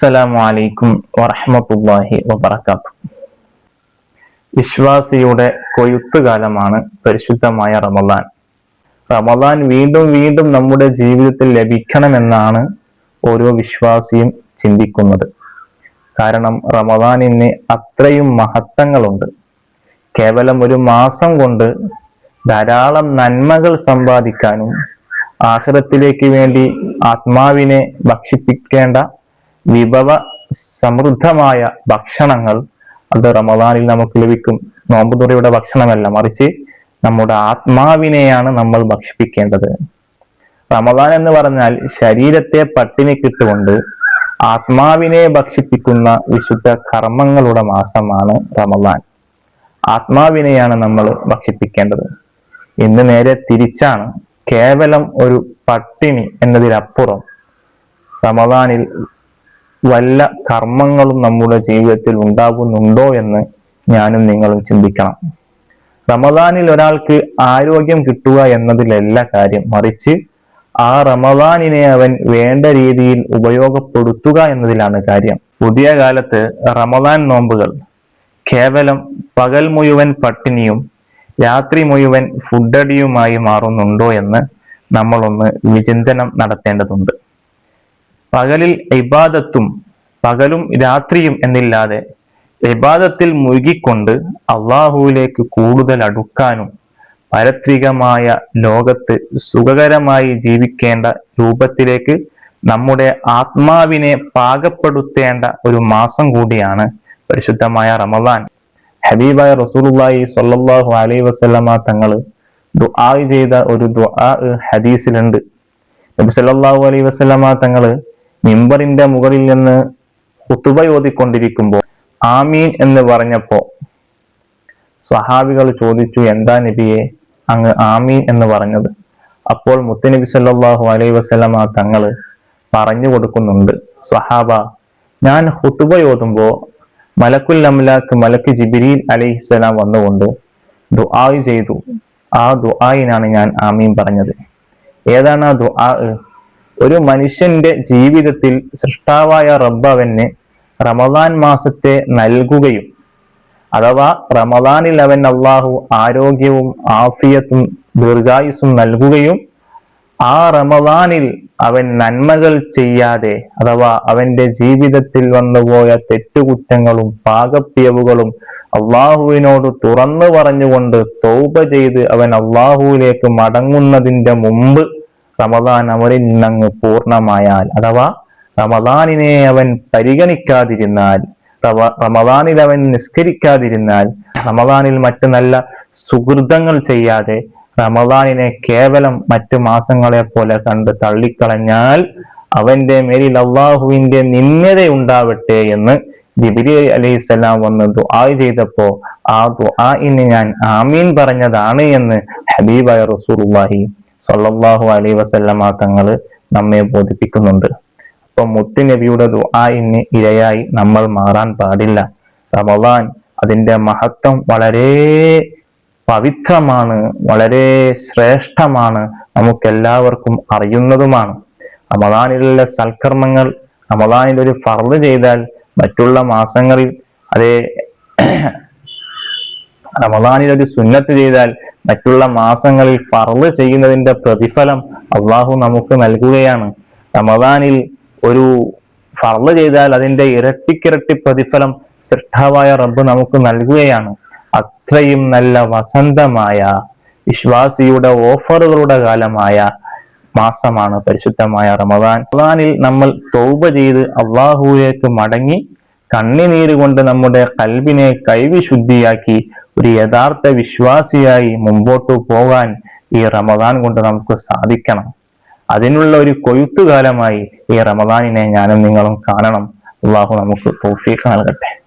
അസ്സലാമു അലൈക്കും വറഹമത്തല്ലാഹി വബർക്കാത്തു വിശ്വാസിയുടെ കൊയ്ത്തുകാലമാണ് പരിശുദ്ധമായ റമദാൻ. റമദാൻ വീണ്ടും വീണ്ടും നമ്മുടെ ജീവിതത്തിൽ ലഭിക്കണമെന്നാണ് ഓരോ വിശ്വാസിയും ചിന്തിക്കുന്നത്. കാരണം റമദാനിന് അത്രയും മഹത്വങ്ങളുണ്ട്. കേവലം ഒരു മാസം കൊണ്ട് ധാരാളം നന്മകൾ സമ്പാദിക്കാനും ആഹ്റത്തിലേക്ക് വേണ്ടി ആത്മാവിനെ ഭക്ഷിപ്പിക്കേണ്ട വിഭവ സമൃദ്ധമായ ഭക്ഷണങ്ങൾ അത് റമദാനിൽ നമുക്ക് ലഭിക്കും. നോമ്പുതുറയുടെ ഭക്ഷണമല്ല മറിച്ച് നമ്മുടെ ആത്മാവിനെയാണ് നമ്മൾ ഭക്ഷിപ്പിക്കേണ്ടത്. റമദാൻ എന്ന് പറഞ്ഞാൽ ശരീരത്തെ പട്ടിണി കിട്ടുകൊണ്ട് ആത്മാവിനെ ഭക്ഷിപ്പിക്കുന്ന വിശുദ്ധ കർമ്മങ്ങളുടെ മാസമാണ് റമദാൻ. ആത്മാവിനെയാണ് നമ്മൾ ഭക്ഷിപ്പിക്കേണ്ടത്. ഇന്ന് നേരെ തിരിച്ചാണ് കേവലം ഒരു പട്ടിണി എന്നതിലപ്പുറം റമദാനിൽ വല്ല കർമ്മങ്ങളും നമ്മുടെ ജീവിതത്തിൽ ഉണ്ടാകുന്നുണ്ടോ എന്ന് ഞാനും നിങ്ങളും ചിന്തിക്കണം. റമദാനിൽ ഒരാൾക്ക് ആരോഗ്യം കിട്ടുക എന്നതിലല്ല കാര്യം. മറിച്ച് ആ റമദാനിനെ അവൻ വേണ്ട രീതിയിൽ ഉപയോഗപ്പെടുത്തുക എന്നതിലാണ് കാര്യം. പുതിയ കാലത്ത് റമദാൻ നോമ്പുകൾ കേവലം പകൽ മുഴുവൻ പട്ടിണിയും രാത്രി മുഴുവൻ ഫുഡടിയുമായി മാറുന്നുണ്ടോ എന്ന് നമ്മളൊന്ന് വിചിന്തനം നടത്തേണ്ടതുണ്ട്. പകലിൽ ഇബാദത്തും പകലും രാത്രിയും എന്നില്ലാതെ ഇബാദത്തിൽ മുഴുകിക്കൊണ്ട് അള്ളാഹുവിലേക്ക് കൂടുതൽ അടുക്കാനും പരത്രികമായ ലോകത്ത് സുഖകരമായി ജീവിക്കേണ്ട രൂപത്തിലേക്ക് നമ്മുടെ ആത്മാവിനെ പാകപ്പെടുത്തേണ്ട ഒരു മാസം കൂടിയാണ് പരിശുദ്ധമായ റമദാൻ. ഹബീബായ റസൂലുള്ളാഹി സ്വല്ലല്ലാഹു അലൈഹി വസല്ലമ തങ്ങൾ ദുആ ചെയ്ത ഒരു ദുആ ഹദീസിലുണ്ട്. നബി സല്ലല്ലാഹു അലൈഹി വസല്ലമ തങ്ങൾ മിമ്പറിന്റെ മുകളിൽ നിന്ന് കുത്തുബ ഓതിക്കൊണ്ടിരിക്കുമ്പോൾ ആമീൻ എന്ന് പറഞ്ഞപ്പോ സ്വഹാബികൾ ചോദിച്ചു എന്താ നബിയെ? അങ്ങ് ആമീൻ എന്ന് പറഞ്ഞത്. അപ്പോൾ മുത്തനബി സല്ലാഹു അലൈ വസ്ലമ തങ്ങൾ പറഞ്ഞു കൊടുക്കുന്നുണ്ട് സ്വഹാബ ഞാൻ ഹുത്തുബ ഓതുമ്പോ മലക്കുൽ അംലാക്ക് മലക്ക് ജിബിരിൽ അലൈഹിസ്സലാം വന്നുകൊണ്ട് ദുആ ചെയ്തു. ആ ദുആയിനാണ് ഞാൻ ആമീൻ പറഞ്ഞത്. ഏതാണ് ആ ദുആ? ഒരു മനുഷ്യന്റെ ജീവിതത്തിൽ സൃഷ്ടാവായ റബ്ബവന് റമദാൻ മാസത്തെ നൽകുകയും അഥവാ റമദാനിൽ അവൻ അള്ളാഹു ആരോഗ്യവും ആഫിയത്തും ദീർഘായുസും നൽകുകയും ആ റമദാനിൽ അവൻ നന്മകൾ ചെയ്യാതെ അഥവാ അവന്റെ ജീവിതത്തിൽ വന്നുപോയ തെറ്റുകുറ്റങ്ങളും പാകപ്പിയവുകളും അള്ളാഹുവിനോട് തുറന്നു പറഞ്ഞുകൊണ്ട് തൗബ ചെയ്ത് അവൻ അള്ളാഹുവിലേക്ക് മടങ്ങുന്നതിന്റെ മുമ്പ് റമദാൻ അവരിൽ നിന്നങ്ങ് പൂർണമായാൽ അഥവാ റമദാനിനെ അവൻ പരിഗണിക്കാതിരുന്നാൽ റമദാനിൽ അവൻ നിസ്കരിക്കാതിരുന്നാൽ റമദാനിൽ മറ്റ് നല്ല സുഹൃതങ്ങൾ ചെയ്യാതെ റമദാനിനെ കേവലം മറ്റു മാസങ്ങളെ പോലെ കണ്ട് തള്ളിക്കളഞ്ഞാൽ അവന്റെ മേലിൽ അള്ളാഹുവിന്റെ നിന്ദത ഉണ്ടാവട്ടെ എന്ന് ജിബിരി അലൈഹിസ്സലാം വന്ന് ദുആ ചെയ്തപ്പോ ആ ദുആഇന് ഞാൻ ആമീൻ പറഞ്ഞതാണ് എന്ന് ഹബീബായ റസൂലുള്ളാഹി സല്ലാഹു അലൈ വസല്ലമ തങ്ങൾ നമ്മെ ബോധിപ്പിക്കുന്നുണ്ട്. അപ്പൊ മുത്തുനബിയുടെ ദുആഇന് ഇരയായി നമ്മൾ മാറാൻ പാടില്ല. റമദാൻ അതിന്റെ മഹത്വം വളരെ പവിത്രമാണ് വളരെ ശ്രേഷ്ഠമാണ് നമുക്കെല്ലാവർക്കും അറിയുന്നതുമാണ്. റമദാനിലുള്ള സൽക്കർമ്മങ്ങൾ റമദാനിൽ ഒരു ഫർദ് ചെയ്താൽ മറ്റുള്ള മാസങ്ങളിൽ അതേ റമദാനിൽ ഒരു സുന്നത്ത് ചെയ്താൽ മറ്റുള്ള മാസങ്ങളിൽ ഫർൾ ചെയ്യുന്നതിന്റെ പ്രതിഫലം അള്ളാഹു നമുക്ക് നൽകുകയാണ്. റമദാനിൽ ഒരു ഫർൾ ചെയ്താൽ അതിന്റെ ഇരട്ടിക്കിരട്ടി പ്രതിഫലം ശ്രദ്ധാവായ റബ്ബ് നമുക്ക് നൽകുകയാണ്. അത്രയും നല്ല വസന്തമായ വിശ്വാസിയുടെ ഓഫറുകളുടെ കാലമായ മാസമാണ് പരിശുദ്ധമായ റമദാൻ. റമദാനിൽ നമ്മൾ തൗബ ചെയ്ത് അള്ളാഹുവിലേക്ക് മടങ്ങി കണ്ണിനീര് കൊണ്ട് നമ്മുടെ കൽബിനെ കൈവിശുദ്ധിയാക്കി ഒരു യഥാർത്ഥ വിശ്വാസിയായി മുമ്പോട്ടു പോകാൻ ഈ റമദാൻ കൊണ്ട് നമുക്ക് സാധിക്കണം. അതിനുള്ള ഒരു കൊയ്ത്തുകാലമായി ഈ റമദാനിനെ ഞാനും നിങ്ങളും കാണണം. അള്ളാഹു നമുക്ക് തോഫീക്ക് നൽകട്ടെ.